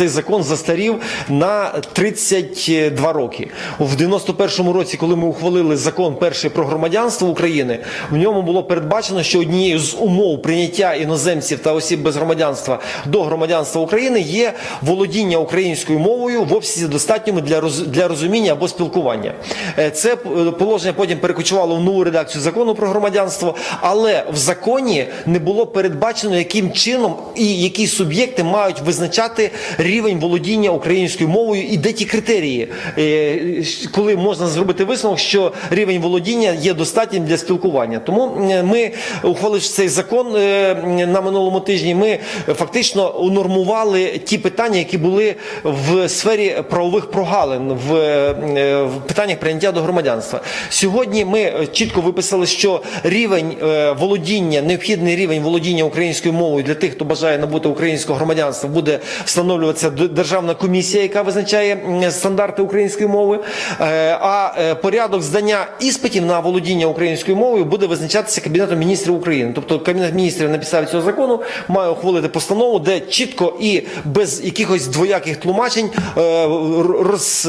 цей закон застарів на 32 роки. В 91-му році, коли ми ухвалили закон перший про громадянство України, в ньому було передбачено, що однією з умов прийняття іноземців та осіб без громадянства до громадянства України є володіння українською мовою в обсязі достатньому для роз- для розуміння або спілкування. Е, Це положення потім перекочувало в нову редакцію закону про громадянство, але в законі не було передбачено, яким чином і які суб'єкти мають визначати володіння українською мовою і де ті критерії, е, коли можна зробити висновок, що рівень володіння є достатнім для спілкування. Тому ми, ухваливши цей закон е, на минулому тижні, ми фактично унормували ті питання, які були в сфері правових прогалин в, е, в питаннях прийняття до громадянства. Сьогодні ми чітко виписали, що рівень володіння, необхідний рівень володіння українською мовою для тих, хто бажає набути українського громадянства, буде встановлюватися д- державна комісія, яка визначає стандарти української мови. Е, А е, порядок здання іспитів на володіння українською мовою буде визначатися Кабінетом міністрів України. Тобто Кабінет міністрів на підставі цього закону має ухвалити постанову, де чітко і без якихось двояких тлумачень е, роз,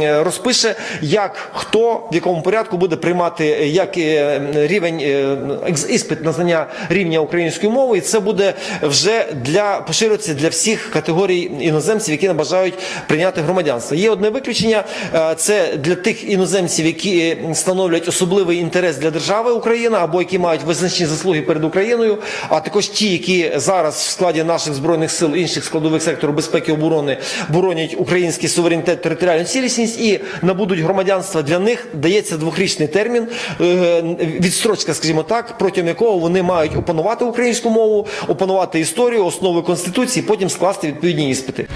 розпише, як хто в якому порядку буде приймати як рівень іспит на знання рівня української мови, і це буде вже для поширюватися для всіх категорій іноземців, які не бажають прийняти громадянство. Є одне виключення: е, це для тих іноземців, які е, становлять особливий інтерес для держави Україна або які мають визначні заслуги перед Україною, а також ті, які зараз в складі наших збройних сил інших складових сектору безпеки і оборони боронять український суверенітет, територіальну цілісність і набудуть громадянства. Для них дається двохрічний термін, е, відстрочка, скажімо так, протягом якого вони мають опанувати українську мову, опанувати історію, основи конституції, потім скласти відповідні іспити.